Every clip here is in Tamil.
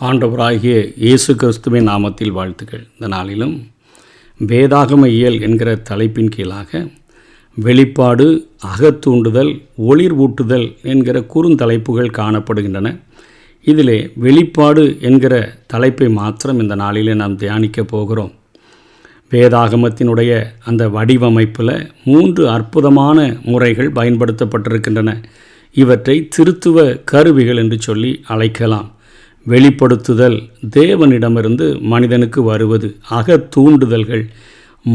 ஆண்டவராகிய இயேசு கிறிஸ்துவின் நாமத்தில் வாழ்த்துக்கள். இந்த நாளிலும் வேதாகம இயல் என்கிற தலைப்பின் கீழாக வெளிப்பாடு அகத்தூண்டுதல் ஒளிர் ஊட்டுதல் என்கிற குறுந்தலைப்புகள் காணப்படுகின்றன. இதிலே வெளிப்பாடு என்கிற தலைப்பை மாத்திரம் இந்த நாளிலே நாம் தியானிக்க போகிறோம். வேதாகமத்தினுடைய அந்த வடிவமைப்பில் மூன்று அற்புதமான முறைகள் பயன்படுத்தப்பட்டிருக்கின்றன. இவற்றை திருத்துவ கருவிகள் என்று சொல்லி அழைக்கலாம். வெளிப்படுத்துதல். தேவனிடமிருந்து மனிதனுக்கு வருவது. அக தூண்டுதல்கள்.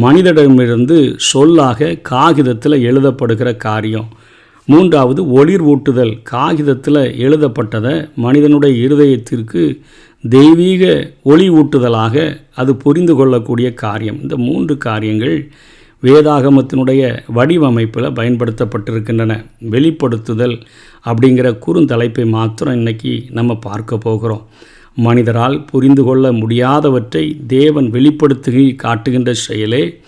மனிதனிடமிருந்து சொல்லாக காகிதத்தில் எழுதப்படுகிற காரியம். மூன்றாவது ஒளிர்வூட்டுதல் காகிதத்தில் எழுதப்பட்டதை மனிதனுடைய இருதயத்திற்கு தெய்வீக ஒளி ஊட்டுதலாக அது புரிந்து கொள்ளக்கூடிய காரியம். இந்த மூன்று காரியங்கள் வேதாகமத்தினுடைய வடிவமைப்பில் பயன்படுத்தப்பட்டிருக்கின்றன. வெளிப்படுத்துதல் அப்படிங்கிற குறுந்தலைப்பை மாத்திரம் இன்னைக்கு நம்ம பார்க்க போகிறோம். மனிதரால் புரிந்து கொள்ள முடியாதவற்றை தேவன் வெளிப்படுத்தி காட்டுகின்ற செயலே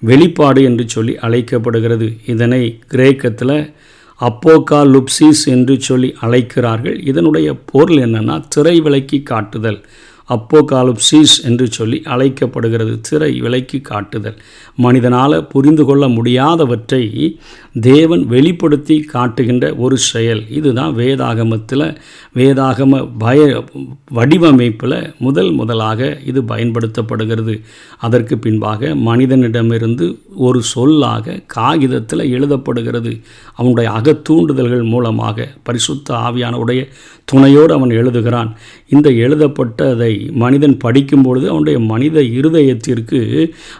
வெளிப்பாடு என்று சொல்லி அழைக்கப்படுகிறது. இதனை கிரேக்கத்தில் அப்போக்கா லுப்சிஸ் என்று சொல்லி அழைக்கிறார்கள். இதனுடைய பொருள் என்னென்னா திரை விலக்கி காட்டுதல். அப்போகாலுப்சிஸ் என்று சொல்லி அழைக்கப்படுகிறது திரை விலைக்கு காட்டுதல். மனிதனால் புரிந்து கொள்ள முடியாதவற்றை தேவன் வெளிப்படுத்தி காட்டுகின்ற ஒரு செயல். இதுதான் வேதாகமத்தில் வேதாகம பய வடிவமைப்பில் முதல் முதலாக இது பயன்படுத்தப்படுகிறது. அதற்கு பின்பாக மனிதனிடமிருந்து ஒரு சொல்லாக காகிதத்தில் எழுதப்படுகிறது. அவனுடைய அகத்தூண்டுதல்கள் மூலமாக பரிசுத்த ஆவியானவுடைய துணையோடு அவன் எழுதுகிறான். இந்த எழுதப்பட்டதை மனிதன் படிக்கும் பொழுது அவனுடைய மனித இருதயத்திற்கு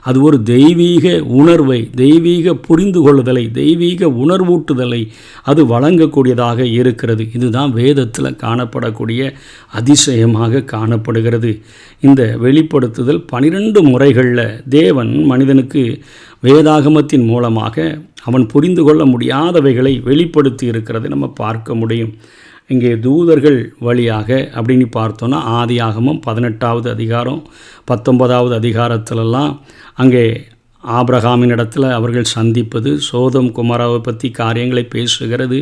அது ஒரு தெய்வீக உணர்வை தெய்வீக புரிந்து கொள்ளுதலை தெய்வீக உணர்வூட்டுதலை அது வழங்கக்கூடியதாக இருக்கிறது. இதுதான் வேதத்தில் காணப்படக்கூடிய அதிசயமாக காணப்படுகிறது. இந்த வெளிப்படுத்துதல் பனிரெண்டு முறைகளில் தேவன் மனிதனுக்கு வேதாகமத்தின் மூலமாக அவன் புரிந்து கொள்ள முடியாதவைகளை வெளிப்படுத்தி இருக்கிறதை நம்ம பார்க்க முடியும். இங்கே தூதர்கள் வழியாக அப்படின்னு பார்த்தோன்னா ஆதியாகமும் பதினெட்டாவது அதிகாரம் பத்தொன்பதாவது அதிகாரத்திலெல்லாம் அங்கே ஆப்ரஹாமின் இடத்துல அவர்கள் சந்திப்பது சோதம் குமாராவை பற்றி காரியங்களை பேசுகிறது.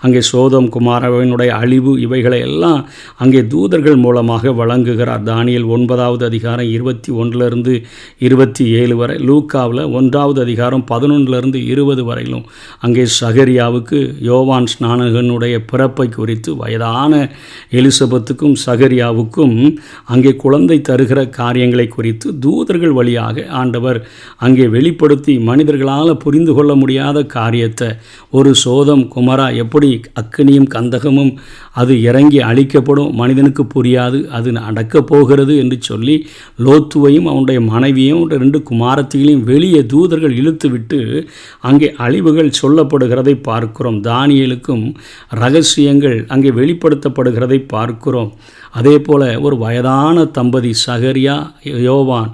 அங்கே சோதம் குமாராவினுடைய அழிவு இவைகளை எல்லாம் அங்கே தூதர்கள் மூலமாக வழங்குகிறார். தானியல் ஒன்பதாவது அதிகாரம் இருபத்தி ஒன்றிலிருந்து இருபத்தி ஏழு வரை லூக்காவில் ஒன்றாவது அதிகாரம் பதினொன்றிலிருந்து இருபது வரையிலும். அங்கே சகரியாவுக்கு யோவான் ஸ்நானகனுடைய பிறப்பை குறித்து வயதான எலிசபெத்துக்கும் சகரியாவுக்கும் அங்கே குழந்தை தருகிற காரியங்களை குறித்து தூதர்கள் வழியாக ஆண்டவர் அங்கே அங்கே வெளிப்படுத்தி மனிதர்களால் புரிந்து கொள்ள முடியாத காரியத்தை. ஒரு சோதம் குமரா எப்படி அக்கினியும் கந்தகமும் அது இறங்கி அழிக்கப்படும்? மனிதனுக்கு புரியாது அது நடக்கப் போகிறது என்று சொல்லி லோத்துவையும் அவனுடைய மனைவியும் ரெண்டு குமாரத்திகளையும் வெளியே தூதர்கள் இழுத்து விட்டு அங்கே அழிவுகள் சொல்லப்படுகிறதை பார்க்கிறோம். தானியலுக்கும் ரகசியங்கள் அங்கே வெளிப்படுத்தப்படுகிறதை பார்க்கிறோம். அதே போல் ஒரு வயதான தம்பதி சகரியா யோவான்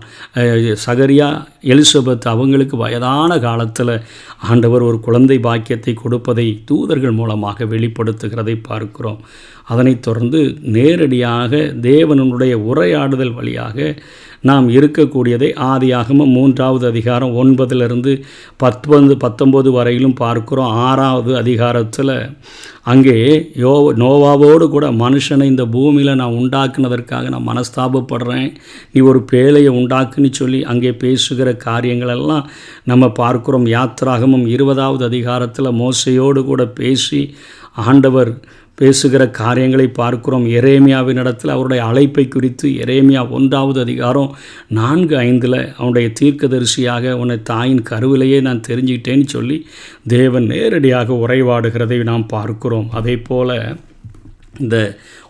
சகரியா எலிசபெத் அவங்களுக்கு வயதான காலத்தில் ஆண்டவர் ஒரு குழந்தை பாக்கியத்தை கொடுப்பதை தூதர்கள் மூலமாக வெளிப்படுத்துகிறதை பார்க்கிறோம். அதனைத் தொடர்ந்து நேரடியாக தேவனுடைய உரையாடுதல் வழியாக நாம் இருக்கக்கூடியதை ஆதியாகம மூன்றாவது அதிகாரம் ஒன்பதிலிருந்து பத்தொன்பது பத்தொம்போது வரையிலும் பார்க்குறோம். ஆறாவது அதிகாரத்தில் அங்கே யோ நோவாவோடு கூட மனுஷனை இந்த பூமியில் நான் உண்டாக்குனதற்காக நான் மனஸ்தாபப்படுறேன். நீ ஒரு பேழையை உண்டாக்குன்னு சொல்லி அங்கே பேசுகிற காரியங்களெல்லாம் நம்ம பார்க்குறோம். யாத்திராகமும் இருபதாவது அதிகாரத்தில் மோசையோடு கூட பேசி ஆண்டவர் பேசுகிற காரியங்களை பார்க்கிறோம். எரேமியாவின் இடத்தில் அவருடைய அழைப்பை குறித்து எரேமியா ஒன்றாவது அதிகாரம் நான்கு ஐந்தில் அவனுடைய தீர்க்கதரிசியாக உன்னை தாயின் கருவிலேயே நான் தெரிஞ்சுக்கிட்டேன்னு சொல்லி தேவன் நேரடியாக உரைவாடுகிறதை நாம் பார்க்கிறோம். அதே போல் இந்த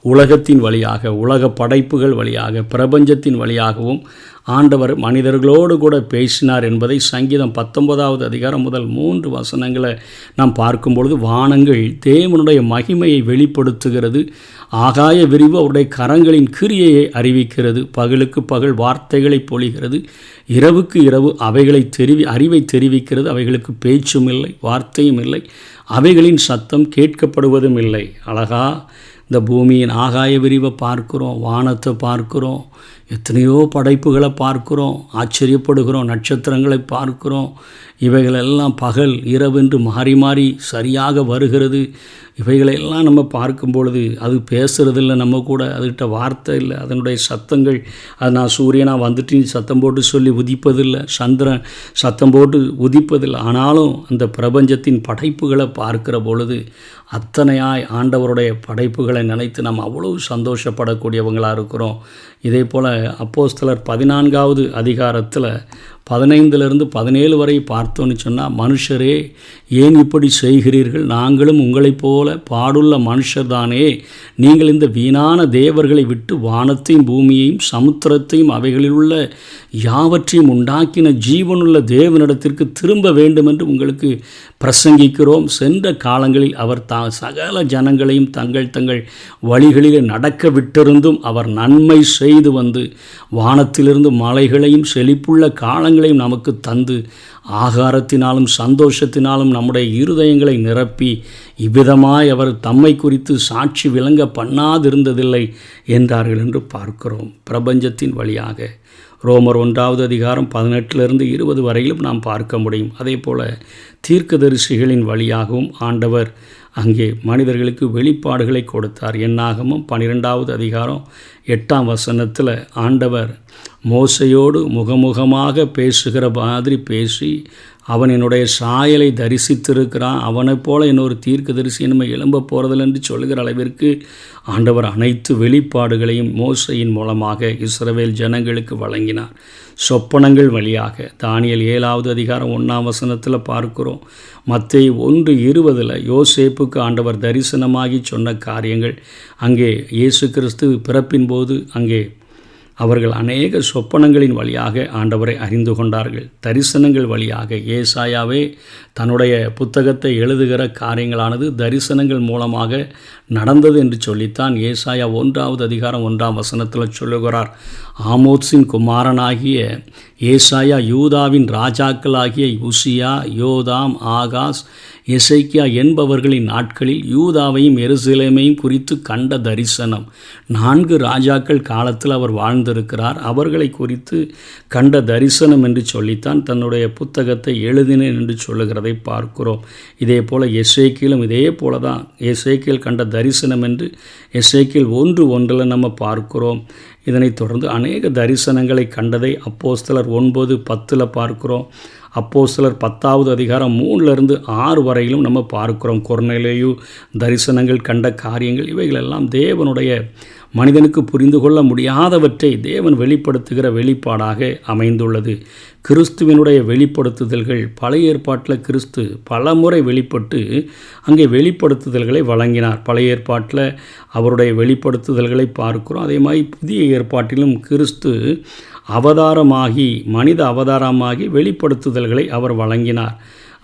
உலகத்தின் வழியாக உலக படைப்புகள் வழியாக பிரபஞ்சத்தின் வழியாகவும் ஆண்டவர் மனிதர்களோடு கூட பேசினார் என்பதை சங்கீதம் பத்தொன்பதாவது அதிகாரம் முதல் மூன்று வசனங்களை நாம் பார்க்கும் பொழுது வானங்கள் தேவனுடைய மகிமையை வெளிப்படுத்துகிறது. ஆகாய விரிவு அவருடைய கரங்களின் கிரியையை அறிவிக்கிறது. பகலுக்கு பகல் வார்த்தைகளை பொழிகிறது. இரவுக்கு இரவு அவைகளை தெரிவி அறிவை தெரிவிக்கிறது. அவைகளுக்கு பேச்சும் இல்லை வார்த்தையும் இல்லை. அவைகளின் சத்தம் கேட்கப்படுவதும் இல்லை. அழகா இந்த பூமியின் ஆகாய விரிவை பார்க்குறோம் வானத்தை பார்க்குறோம் எத்தனையோ படைப்புகளை பார்க்குறோம் ஆச்சரியப்படுகிறோம் நட்சத்திரங்களை பார்க்குறோம் இவைகளெல்லாம் பகல் இரவென்று மாறி மாறி சரியாக வருகிறது. இவைகளையெல்லாம் நம்ம பார்க்கும் பொழுது அது பேசுகிறதில்ல நம்ம கூட அதுகிட்ட வார்த்தை இல்லை அதனுடைய சத்தங்கள். அது நான் சூரியனாக வந்துட்டு சத்தம் போட்டு சொல்லி உதிப்பதில்லை சந்திரன் சத்தம் போட்டு உதிப்பதில்லை. ஆனாலும் அந்த பிரபஞ்சத்தின் படைப்புகளை பார்க்கிற பொழுது அத்தனையாய் ஆண்டவருடைய படைப்புகளை நினைத்து நாம் அவ்வளவு சந்தோஷப்படக்கூடியவங்களாக இருக்கிறோம். இதே போல் அப்போஸ்தலர் பதினான்காவது அதிகாரத்தில் பதினைந்திலிருந்து பதினேழு வரை பார்த்தோன்னு சொன்னால் மனுஷரே ஏன் இப்படி செய்கிறீர்கள்? நாங்களும் உங்களைப் போல பாடுள்ள மனுஷர் தானே நீங்கள் இந்த வீணான தேவர்களை விட்டு வானத்தையும் பூமியையும் சமுத்திரத்தையும் அவைகளில் உள்ள யாவற்றையும் உண்டாக்கின ஜீவனுள்ள தேவனிடத்திற்கு திரும்ப வேண்டும் என்று உங்களுக்கு பிரசங்கிக்கிறோம். சென்ற காலங்களில் அவர் தா சகல ஜனங்களையும் தங்கள் தங்கள் வழிகளிலே நடக்க விட்டிருந்தும் அவர் நன்மை செய்து வந்து வானத்திலிருந்து மலைகளையும் செழிப்புள்ள காலங்கள் காலங்களையும் நமக்கு தந்து ஆகாரத்தினாலும் சந்தோஷத்தினாலும் நம்முடைய இருதயங்களை நிரப்பி இவ்விதமாய் அவர் தம்மை குறித்து சாட்சி விளங்க பண்ணாதிருந்ததில்லை என்றார்கள் என்று பார்க்கிறோம். பிரபஞ்சத்தின் வழியாக. ரோமர் ஒன்றாவது அதிகாரம் பதினெட்டிலிருந்து இருபது வரையிலும் நாம் பார்க்க முடியும். அதே போல தீர்க்கதரிசிகளின் வழியாகவும் ஆண்டவர் அங்கே மனிதர்களுக்கு வெளிப்பாடுகளை கொடுத்தார். என்னாகமும் பன்னிரெண்டாவது அதிகாரம் எட்டாம் வசனத்தில் ஆண்டவர் மோசையோடு முகமுகமாக பேசுகிற மாதிரி பேசி அவன் என்னுடைய சாயலை தரிசித்திருக்கிறான். அவனைப் போல இன்னொரு தீர்க்க தரிசி நம்ம எழும்ப போகிறதில்ல என்று சொல்லுகிற அளவிற்கு ஆண்டவர் அனைத்து வெளிப்பாடுகளையும் மோசையின் மூலமாக இஸ்ரவேல் ஜனங்களுக்கு வழங்கினார். சொப்பனங்கள் வழியாக. தானியல் ஏழாவது அதிகாரம் ஒன்றாம் வசனத்தில் பார்க்கிறோம். மற்ற ஒன்று இருபதில் யோசேப்புக்கு ஆண்டவர் தரிசனமாகி சொன்ன காரியங்கள். அங்கே இயேசு கிறிஸ்து பிறப்பின் போது அங்கே அவர்கள் அநேக சொப்பனங்களின் வழியாக ஆண்டவரை அறிந்து கொண்டார்கள். தரிசனங்கள் வழியாக ஏசாயாவே தன்னுடைய புத்தகத்தை எழுதுகிற காரியங்களானது தரிசனங்கள் மூலமாக நடந்தது என்று சொல்லித்தான் ஏசாயா ஒன்றாவது அதிகாரம் ஒன்றாம் வசனத்தில் சொல்லுகிறார். ஆமோத்ஸின் குமாரனாகிய ஏசாயா யூதாவின் ராஜாக்களாகிய உசியா யோதாம் ஆகாஸ் எசைக்கியா என்பவர்களின் நாட்களில் யூதாவையும் எருசலேமையும் குறித்து கண்ட தரிசனம். நான்கு ராஜாக்கள் காலத்தில் அவர் வாழ்ந்திருக்கிறார். அவர்களை குறித்து கண்ட தரிசனம் என்று சொல்லித்தான் தன்னுடைய புத்தகத்தை எழுதினேன் என்று சொல்லுகிறதை பார்க்கிறோம். இதே போல் எசேக்கியிலும் இதே போல தான் எசேக்கியல் கண்ட தரிசனம் என்று எசேக்கியல் ஒன்று ஒன்றில் நம்ம பார்க்கிறோம். இதனைத் தொடர்ந்து அநேக தரிசனங்களை கண்டதை அப்போஸ்தலர் ஒன்பது பத்தில் பார்க்கிறோம். அப்போ சிலர் பத்தாவது அதிகாரம் மூணுலேருந்து ஆறு வரையிலும் நம்ம பார்க்கிறோம். குரநிலையு தரிசனங்கள் கண்ட காரியங்கள் இவைகளெல்லாம் தேவனுடைய மனிதனுக்கு புரிந்து கொள்ள முடியாதவற்றை தேவன் வெளிப்படுத்துகிற வெளிப்பாடாக அமைந்துள்ளது. கிறிஸ்துவனுடைய வெளிப்படுத்துதல்கள் பழைய ஏற்பாட்டில் கிறிஸ்து பல முறை வெளிப்பட்டு அங்கே வெளிப்படுத்துதல்களை வழங்கினார். பழைய ஏற்பாட்டில் அவருடைய வெளிப்படுத்துதல்களை பார்க்கிறோம். அதே மாதிரி புதிய ஏற்பாட்டிலும் கிறிஸ்து அவதாரமாகி மனித அவதாரமாகி வெளிப்படுத்துதல்களை அவர் வழங்கினார்.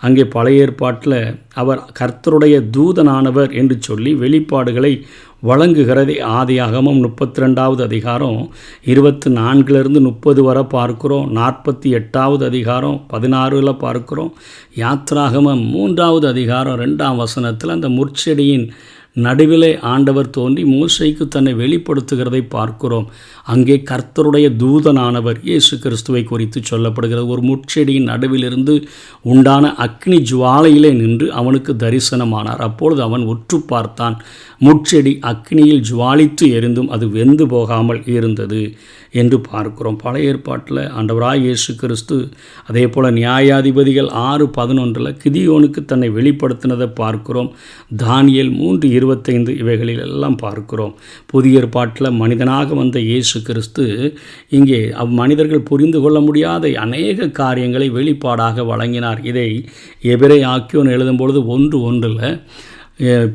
அங்கே பழைய ஏற்பாட்டில் அவர் கர்த்தருடைய தூதனானவர் என்று சொல்லி வெளிப்பாடுகளை வழங்குகிறது. ஆதியாகமும் முப்பத்தி ரெண்டாவது அதிகாரம் இருபத்தி நான்குலேருந்து முப்பது வரை பார்க்குறோம். நாற்பத்தி எட்டாவது அதிகாரம் பதினாறில் பார்க்குறோம். யாத்ராகமம் மூன்றாவது அதிகாரம் ரெண்டாம் வசனத்தில் அந்த முற்செடியின் நடுவிலே ஆண்டவர் தோன்றி மூசைக்கு தன்னை வெளிப்படுத்துகிறதை பார்க்கிறோம். அங்கே கர்த்தருடைய தூதனானவர் இயேசு கிறிஸ்துவை குறித்து சொல்லப்படுகிறது. ஒரு முட்செடியின் நடுவிலிருந்து உண்டான அக்னி ஜுவாலையிலே நின்று அவனுக்கு தரிசனமானார். அப்பொழுது அவன் உற்று பார்த்தான். முட்செடி அக்னியில் ஜுவாலித்து எரிந்தும் அது வெந்து போகாமல் இருந்தது. என்று பார்க்கிறோம். பழைய ஏற்பாட்டில் ஆண்டவராய் இயேசு கிறிஸ்து அதே போல் நியாயாதிபதிகள் ஆறு பதினொன்றில் கிதியோனுக்கு தன்னை வெளிப்படுத்தினதை பார்க்கிறோம். தானியல் மூன்று இருபத்தைந்து இவைகளில் எல்லாம் பார்க்கிறோம். புதிய ஏற்பாட்டில் மனிதனாக வந்த இயேசு கிறிஸ்து இங்கே அவ் மனிதர்கள் புரிந்து கொள்ள முடியாத அநேக காரியங்களை வெளிப்பாடாக வழங்கினார். இதை எபிரை ஆக்கியோன் எழுதும் பொழுது ஒன்று ஒன்றில்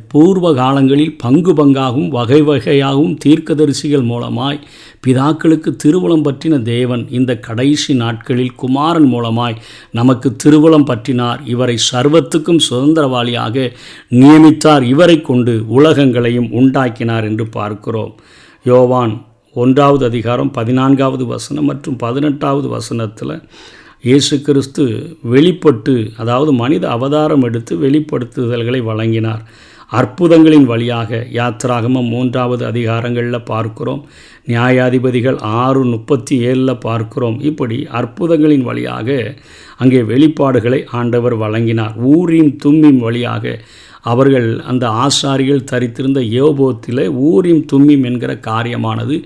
பூர்வ காலங்களில் பங்கு பங்காகவும் வகை வகையாகவும் தீர்க்கதரிசிகள் மூலமாய் பிதாக்களுக்கு திருவுளம் பற்றின தேவன் இந்த கடைசி நாட்களில் குமாரன் மூலமாய் நமக்கு திருவுளம் பற்றினார். இவரை சர்வத்துக்கும் சுதந்திரவாளியாக நியமித்தார். இவரை கொண்டு உலகங்களையும் உண்டாக்கினார் என்று பார்க்கிறோம். யோவான் ஒன்றாவது அதிகாரம் பதினான்காவது வசனம் மற்றும் பதினெட்டாவது வசனத்தில் இயேசு கிறிஸ்து வெளிப்பட்டு அதாவது மனித அவதாரம் எடுத்து வெளிப்படுத்துதல்களை வழங்கினார். அற்புதங்களின் வழியாக யாத்திராகமம் மூன்றாவது அதிகாரங்களில் பார்க்கிறோம். நியாயாதிபதிகள் ஆறு முப்பத்தி ஏழில் பார்க்கிறோம். இப்படி அற்புதங்களின் வழியாக அங்கே வெளிப்பாடுகளை ஆண்டவர் வழங்கினார். ஊரின் தும்மின் வழியாக அவர்கள் அந்த ஆசாரிகள் தரித்திருந்த யோபோத்தில் ஊரிம் தும்மிம் என்கிற காரியமானது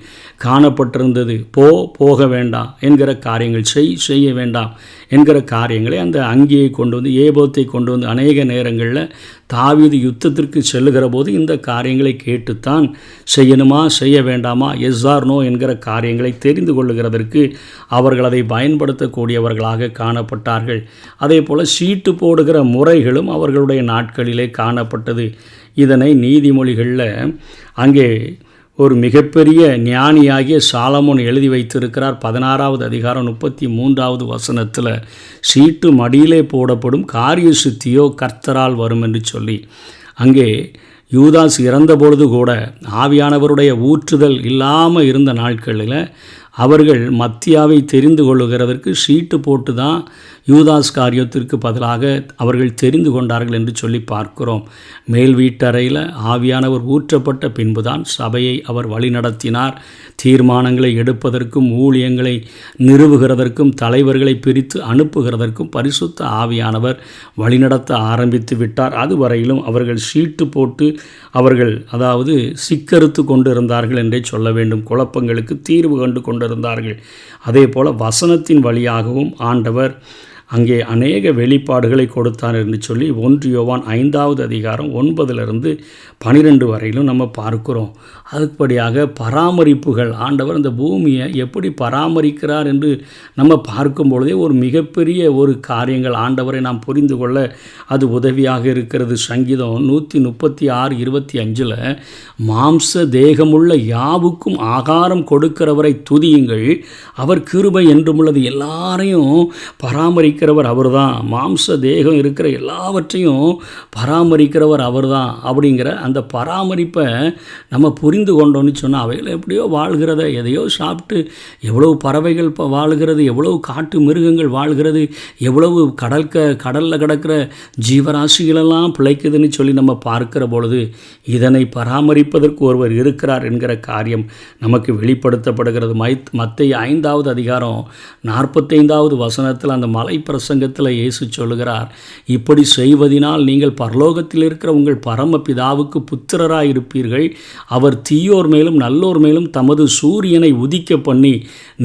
காணப்பட்டிருந்தது. போ போக வேண்டாம் என்கிற காரியங்கள் செய் செய்ய வேண்டாம். என்கிற காரியங்களை அந்த அங்கியை கொண்டு வந்து ஏபோத்தை கொண்டு வந்து அநேக நேரங்களில் தாவீது யுத்தத்திற்கு செல்லுகிற போது இந்த காரியங்களை கேட்டுத்தான் செய்யணுமா செய்ய வேண்டாமா எஸ் நோ என்கிற காரியங்களை தெரிந்து கொள்ளுகிறதற்கு அவர்கள் அதை பயன்படுத்தக்கூடியவர்களாக காணப்பட்டார்கள். அதே போல் சீட்டு போடுகிற முறைகளும் அவர்களுடைய நாட்களிலே காணப்பட்டது. இதனை நீதிமொழிகளில் அங்கே ஒரு மிகப்பெரிய ஞானியாகிய சாலமோன் எழுதி வைத்திருக்கிறார். பதினாறாவது அதிகாரம் முப்பத்தி மூன்றாவது வசனத்தில் சீட்டு மடியிலே போடப்படும் காரிய சுத்தியோ கர்த்தரால் வரும் என்று சொல்லி. அங்கே யூதாஸ் இறந்தபொழுது கூட ஆவியானவருடைய ஊற்றுதல் இல்லாமல் இருந்த நாட்களில் அவர்கள் மத்தியாவை தெரிந்து கொள்ளுகிறதற்கு சீட்டு போட்டு தான் யூதாஸ் காரியத்திற்கு பதிலாக அவர்கள் தெரிந்து கொண்டார்கள் என்று சொல்லி பார்க்கிறோம். மேல் வீட்டறையில் ஆவியானவர் ஊற்றப்பட்ட பின்புதான் சபையை அவர் வழிநடத்தினார். தீர்மானங்களை எடுப்பதற்கும் ஊழியங்களை நிறுவுகிறதற்கும் தலைவர்களை பிரித்து அனுப்புகிறதற்கும் பரிசுத்த ஆவியானவர் வழிநடத்த ஆரம்பித்து விட்டார். அதுவரையிலும் அவர்கள் சீட்டு போட்டு அவர்கள் அதாவது சிக்கறுத்து கொண்டிருந்தார்கள் என்றே சொல்ல வேண்டும். குழப்பங்களுக்கு தீர்வு கண்டு கொண்டிருந்தார்கள். அதே போல் வசனத்தின் வழியாகவும் ஆண்டவர் அங்கே அநேக வெளிப்பாடுகளை கொடுத்தார் என்று சொல்லி ஒன்று யோவான் ஐந்தாவது அதிகாரம் ஒன்பதிலிருந்து பனிரெண்டு வரையிலும் நம்ம பார்க்கிறோம். அதுபடியாக பராமரிப்புகள் ஆண்டவர் இந்த பூமியை எப்படி பராமரிக்கிறார் என்று நம்ம பார்க்கும் பொழுதே ஒரு மிகப்பெரிய ஒரு காரியங்கள் ஆண்டவரை நாம் புரிந்து கொள்ள அது உதவியாக இருக்கிறது. சங்கீதம் நூற்றி முப்பத்தி ஆறு இருபத்தி அஞ்சில் மாம்ச தேகமுள்ள யாவுக்கும் ஆகாரம் கொடுக்கிறவரை துதியுங்கள் அவர் கிருபை என்றுமுள்ளது. எல்லாரையும் பராமரிக்கிறவர் அவர் தான் மாம்ச தேகம் இருக்கிற எல்லாவற்றையும் பராமரிக்கிறவர் அவர் தான் அப்படிங்கிற அந்த பராமரிப்பை நம்ம புரிந்து கொண்டோன்னு சொன்னால் அவைகள் எப்படியோ வாழ்கிறத எதையோ சாப்பிட்டு எவ்வளவு பறவைகள் இப்போ வாழ்கிறது எவ்வளவு காட்டு மிருகங்கள் வாழ்கிறது எவ்வளவு கடற்க கடலில் கிடக்கிற ஜீவராசிகளெல்லாம் பிழைக்குதுன்னு சொல்லி நம்ம பார்க்கிற பொழுது இதனை பராமரிப்பதற்கு ஒருவர் இருக்கிறார் என்கிற காரியம் நமக்கு வெளிப்படுத்தப்படுகிறது. மை மத்திய ஐந்தாவது அதிகாரம் நாற்பத்தைந்தாவது வசனத்தில் அந்த மலை பிரசங்கத்தில் இயேசு சொல்லுகிறார் இப்படி செய்வதனால் நீங்கள் பரலோகத்தில் இருக்கிற உங்கள் பரம பிதாவுக்கு புத்திரராக இருப்பீர்கள் அவர் தீயோர் மேலும் நல்லோர் மேலும் தமது சூரியனை உதிக்க பண்ணி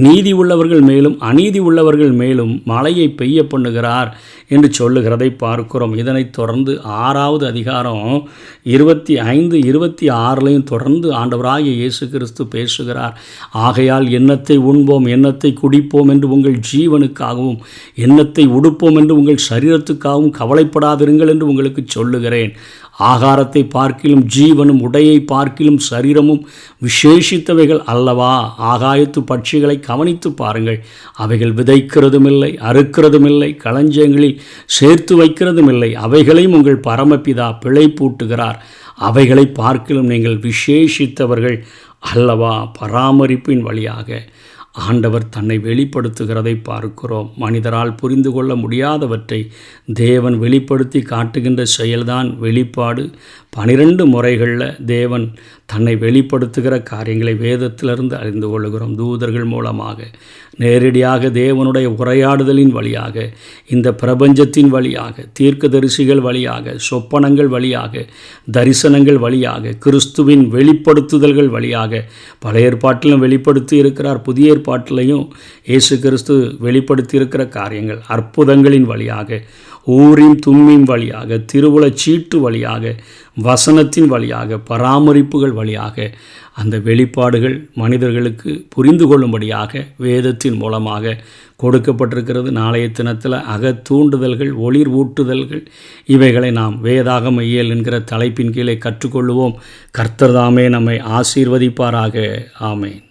நீதி உள்ளவர்கள் மேலும் அநீதி உள்ளவர்கள் மேலும் மழையை பெய்ய பண்ணுகிறார் என்று சொல்லுகிறதை பார்க்கிறோம். இதனைத் தொடர்ந்து ஆறாவது அதிகாரம் இருபத்தி ஐந்து இருபத்தி ஆறுலையும் தொடர்ந்து ஆண்டவராகிய இயேசு கிறிஸ்து பேசுகிறார் ஆகையால் எண்ணத்தை உண்போம் எண்ணத்தை குடிப்போம் என்று உங்கள் ஜீவனுக்காகவும் எண்ணத்தை உடுப்போம் என்று உங்கள் சரீரத்துக்காகவும் கவலைப்படாதிருங்கள் என்று உங்களுக்கு சொல்லுகிறேன். ஆகாரத்தை பார்க்கிலும் ஜீவனும் உடையை பார்க்கிலும் சரீரமும் விசேஷித்தவைகள் அல்லவா? ஆகாயத்து பட்சிகளை கவனித்து பாருங்கள். அவைகள் விதைக்கிறதும் இல்லை அறுக்கிறதும் இல்லை களஞ்சியங்களில் சேர்த்து வைக்கிறதும் இல்லை அவைகளையும் உங்கள் பரமபிதா பிழை பூட்டுகிறார் அவைகளை பார்க்கிலும் நீங்கள் விசேஷித்தவர்கள் அல்லவா? பராமரிப்பின் வழியாக. ஆண்டவர் தன்னை வெளிப்படுத்துகிறதை பார்க்கிறோம். மனிதரால் புரிந்து கொள்ள முடியாதவற்றை தேவன் வெளிப்படுத்தி காட்டுகின்ற செயல்தான் வெளிப்பாடு. பனிரெண்டு முறைகளில் தேவன் தன்னை வெளிப்படுத்துகிற காரியங்களை வேதத்திலிருந்து அறிந்து கொள்கிறோம் தூதர்கள் மூலமாக நேரடியாக தேவனுடைய உரையாடுதலின் வழியாக இந்த பிரபஞ்சத்தின் வழியாக தீர்க்க தரிசிகள் வழியாக சொப்பனங்கள் வழியாக தரிசனங்கள் வழியாக கிறிஸ்துவின் வெளிப்படுத்துதல்கள் வழியாக பழைய ஏற்பாட்டிலும் வெளிப்படுத்தி இருக்கிறார். புதிய ஏற்பாட்டிலையும் இயேசு கிறிஸ்து வெளிப்படுத்தி இருக்கிற காரியங்கள் அற்புதங்களின் வழியாக ஊரின் தும்மின் வழியாக திருவுளச் சீட்டு வழியாக வசனத்தின் வழியாக பராமரிப்புகள் வழியாக அந்த வெளிப்பாடுகள் மனிதர்களுக்கு புரிந்து கொள்ளும்படியாக வேதத்தின் மூலமாக கொடுக்கப்பட்டிருக்கிறது. நாளைய தினத்தில் அகத்தூண்டுதல்கள் ஒளிர் ஊட்டுதல்கள் இவைகளை நாம் வேதாகம இயல் என்கிற தலைப்பின் கீழே கற்றுக்கொள்வோம் கர்த்தர்தாமே நம்மை ஆசீர்வதிப்பாராக. ஆமேன்.